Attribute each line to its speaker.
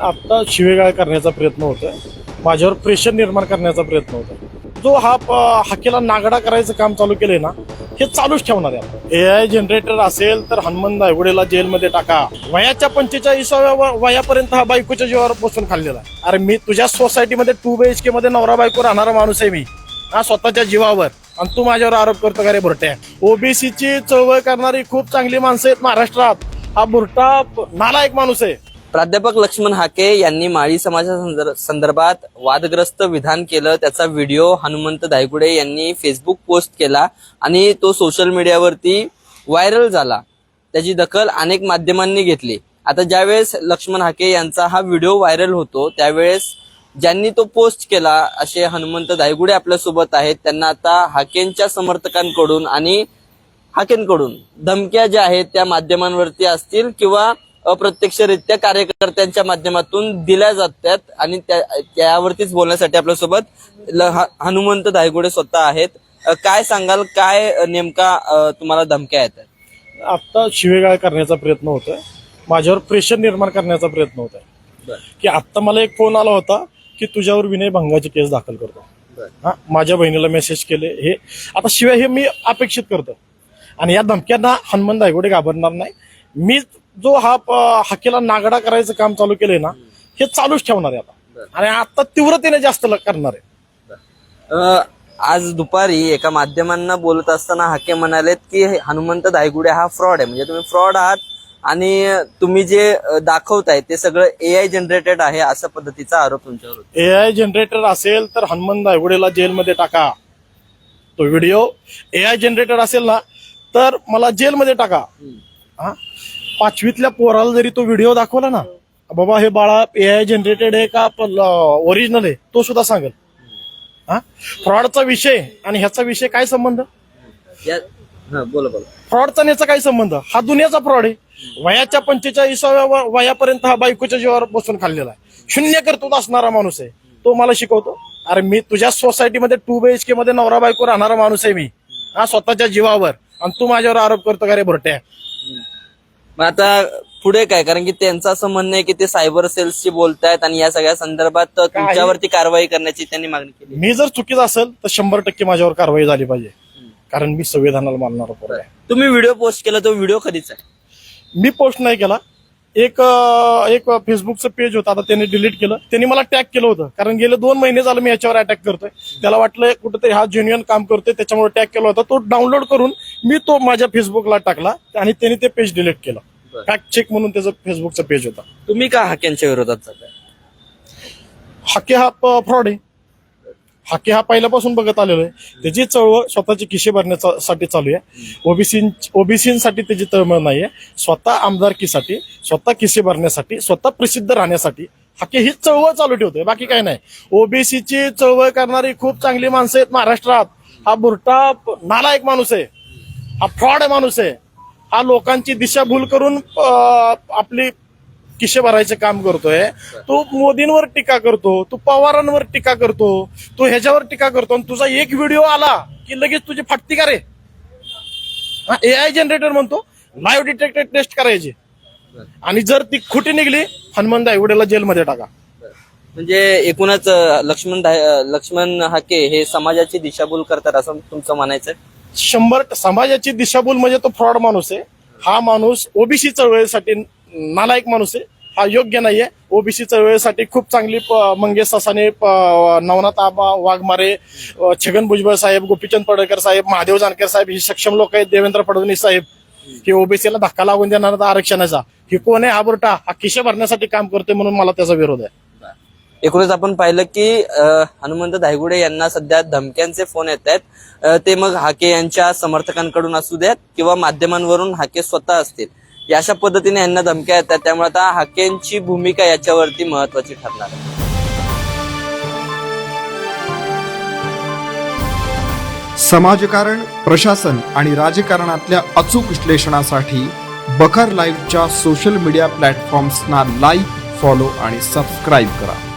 Speaker 1: आत्ता शिवेगाळ करण्याचा प्रयत्न होतो माझ्यावर प्रेशर निर्माण करण्याचा प्रयत्न होतो जो हा प- हाकेला नागडा करायचं काम चालू केलंय ना हे चालूच ठेवणार आहे ए आय जनरेटर असेल तर हनुमान दायगुडेला जेलमध्ये टाका. वयाच्या पंचेचाळीसाव्या व- वयापर्यंत हा बायकोच्या जीवावर बसून खाल्लेला आहे. अरे मी तुझ्या सोसायटीमध्ये टू बी एच के मध्ये नवरा बायको राहणारा माणूस आहे मी. हा स्वतःच्या जीवावर. आणि तू माझ्यावर आरोप करतो का रे बुरट्या? ओबीसीची चळवळ करणारी खूप चांगली माणसं आहेत महाराष्ट्रात. हा भुरटा नालायक माणूस आहे.
Speaker 2: प्राध्यापक लक्ष्मण हाके यांनी माळी समाजा संदर्भात वादग्रस्त विधान केलं. त्याचा व्हिडिओ हनुमंत दायगुडे यांनी फेसबुक पोस्ट केला आणि तो सोशल मीडियावरती व्हायरल झाला. त्याची दखल अनेक माध्यमांनी घेतली. आता ज्यावेळेस लक्ष्मण हाके यांचा हा व्हिडिओ व्हायरल होतो त्यावेळेस ज्यांनी तो पोस्ट केला असे हनुमंत दायगुडे आपल्यासोबत आहेत. त्यांना आता हाकेंच्या समर्थकांकडून आणि हाकेंकडून धमक्या ज्या आहेत त्या माध्यमांवरती असतील किंवा अप्रत्यक्षरित्या कार्यकर्त्यांच्या माध्यमातून दिल्या जातात आणि त्या- त्यावरतीच बोलण्यासाठी आपल्यासोबत ल- हनुमंत दायगुडे स्वतः आहेत. काय सांगाल? काय नेमका तुम्हाला धमक्या येतात
Speaker 1: आत्ता शिवेगाळ करण्याचा प्रयत्न होतोय. माझ्यावर प्रेशर निर्माण करण्याचा प्रयत्न होत आहे की आत्ता मला एक फोन आला होता की तुझ्यावर विनय भंगाची केस दाखल करतो. हा माझ्या बहिणीला मेसेज केले. हे आता शिवाय हे मी अपेक्षित करतो आणि या धमक्यांना हनुमान दायगोडे घाबरणार नाही. मी जो हा हाकेला नागडा करायचं काम चालू केलंय ना हे चालूच ठेवणार आहे आता. आणि आता तीव्रतेने जास्त करणार आहे.
Speaker 2: आज दुपारी एका माध्यमांना बोलत असताना हाके म्हणालेत की हनुमंत दायगुडे हा फ्रॉड आहे. म्हणजे तुम्ही फ्रॉड आहात आणि तुम्ही जे दाखवताय ते सगळं ए आय जनरेटेड आहे अशा पद्धतीचा आरोप तुमच्यावर
Speaker 1: आय जनरेटर असेल तर हनुमान दायगुडेला जेलमध्ये टाका. तो व्हिडिओ ए आय जनरेटर असेल ना तर मला जेलमध्ये टाका. हा? पाचवीतल्या पोराला जरी तो व्हिडिओ दाखवला ना बाबा हे बाळा ए आय जनरेटेड आहे का? ओरिजिनल आहे. तो सुद्धा सांगेल. हा? फ्रॉडचा विषय आणि ह्याचा विषय काय संबंध?
Speaker 2: या हा, बोला बोला.
Speaker 1: फ्रॉडचा आणि याचा काय संबंध? हा दुनियाचा फ्रॉड आहे. वयाच्या पंचेचाळीसाव्या वयापर्यंत हा बायकोच्या जीवावर बसून खाल्लेला आहे. शून्य कर्तृत्व असणारा माणूस आहे. तो मला शिकवतो अरे मी तुझ्या सोसायटीमध्ये टू बी एच के मध्ये नवरा बायको राहणारा माणूस आहे मी. हा स्वतःच्या जीवावर. आणि तू माझ्यावर आरोप करतो का रे भरट्या?
Speaker 2: मग आता पुढे काय? कारण की त्यांचं असं म्हणणं आहे की ते सायबर सेल्सशी बोलतायत आणि या सगळ्या संदर्भात तुमच्यावरती कारवाई करण्याची त्यांनी मागणी केली.
Speaker 1: मी जर चुकीचा असेल तर शंभर टक्के माझ्यावर कारवाई झाली पाहिजे. कारण मी संविधानाला मानणारा
Speaker 2: तुम्ही व्हिडिओ पोस्ट केला तो व्हिडिओ कधीचा आहे?
Speaker 1: मी पोस्ट नाही केला. एक एक फेसबुकचं पेज होतं आता त्यांनी डिलीट केलं. त्यांनी मला टॅग केलं होतं. कारण गेले दोन महिने झालं मी याच्यावर अटॅक करतोय. त्याला वाटलं कुठेतरी हा जेन्युअन काम करतोय त्याच्यामुळे टॅग केला होता. तो डाउनलोड करून मी तो माझ्या फेसबुकला टाकला आणि त्यांनी ते पेज डिलीट केलं. फॅक्ट चेक म्हणून त्याचं फेसबुकचा पेज होता.
Speaker 2: तुम्ही का हाक्यांच्या विरोधात जाताय?
Speaker 1: हाके हा फ्रॉड आहे. हाके हा पहिल्यापासून बघत आलेलो आहे. त्याची चळवळ स्वतःची खिशे भरण्यासाठी चालू आहे. ओबीसी ओबीसीसाठी त्याची तळमळ आहे स्वतः आमदारकीसाठी स्वतः खिसे भरण्यासाठी स्वतः प्रसिद्ध राहण्यासाठी हाके ही चळवळ चालू ठेवतोय. बाकी काही नाही. ओबीसीची चळवळ करणारी खूप चांगली माणसं आहेत महाराष्ट्रात. हा बुरटा नालायक माणूस आहे. हा फ्रॉड माणूस आहे. हा लोकांची दिशाभूल करून आपली किशे भरायचे काम करतोय. तो मोदींवर टीका करतो तू पवारांवर टीका करतो तू ह्याच्यावर टीका करतो. आणि तुझा एक व्हिडिओ आला की लगेच तुझी फाटती का रे? ए आय जनरेटर म्हणतो. लाईव्ह डिटेक्टेड टेस्ट करायची. आणि जर ती खोटी निघली हनुमान दायगुडेला जेलमध्ये टाका.
Speaker 2: म्हणजे एकूणच लक्ष्मण लक्ष्मण हाके हे समाजाची दिशाभूल करतात असं तुमचं म्हणायचं
Speaker 1: शंभर समाजाची दिशाभूल म्हणजे तो फ्रॉड माणूस आहे. हा माणूस ओबीसी चळवळीसाठी नालायक माणूस आहे. हा योग्य नाहीये. ओबीसी चळवळीसाठी खूप चांगली प- मंगेश ससाने नवनाथ आबा वाघमारे छगन भुजबळ साहेब गोपीचंद पडळकर साहेब महादेव जानकर साहेब ही सक्षम लोक आहेत. देवेंद्र फडणवीस साहेब. हे ओबीसीला धक्का लागून देणार आरक्षणाचा. हे कोण आहे? हा बुरटा. हा किशे भरण्यासाठी काम करतोय म्हणून मला त्याचा विरोध आहे.
Speaker 2: एकूणच आपण पाहिलं की हनुमंत धायगुडे यांना सध्या धमक्यांचे फोन येत आहेत. ते मग हाके यांच्या समर्थकांकडून असू द्यात किंवा माध्यमांवरून हाके स्वतः असतील. या अशा पद्धतीने यांना धमक्या येतात. त्यामुळे आता हाकेंची भूमिका याच्यावरती महत्वाची ठरणार आहे.
Speaker 3: समाजकारण प्रशासन आणि राजकारणातल्या अचूक विश्लेषणासाठी बखर लाईव्हच्या सोशल मीडिया प्लॅटफॉर्म्सना लाईक फॉलो आणि सबस्क्राईब करा.